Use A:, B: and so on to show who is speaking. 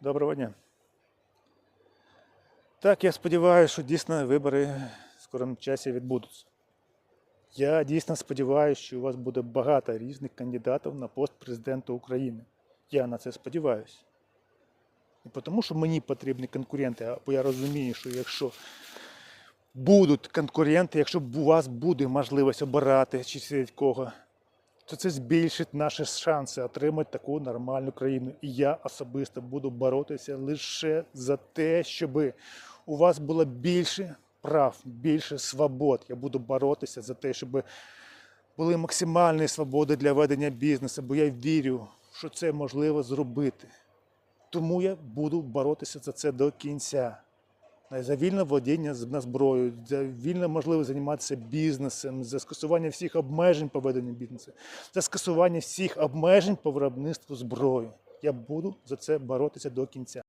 A: Доброго дня. Так, я сподіваюся, що дійсно вибори в скорому часі відбудуться. Я дійсно сподіваюся, що у вас буде багато різних кандидатів на пост президента України. Я на це сподіваюся. Не тому, що мені потрібні конкуренти, а бо я розумію, що якщо будуть конкуренти, якщо у вас буде можливість обирати чи серед кого, то це збільшить наші шанси отримати таку нормальну країну. І я особисто буду боротися лише за те, щоб у вас було більше прав, більше свобод. Я буду боротися за те, щоб були максимальні свободи для ведення бізнесу, бо я вірю, що це можливо зробити. Тому я буду боротися за це до кінця. За вільне володіння на зброю, за вільне можливість займатися бізнесом, за скасування всіх обмежень по веденню бізнесу, за скасування всіх обмежень по виробництву зброї. Я буду за це боротися до кінця.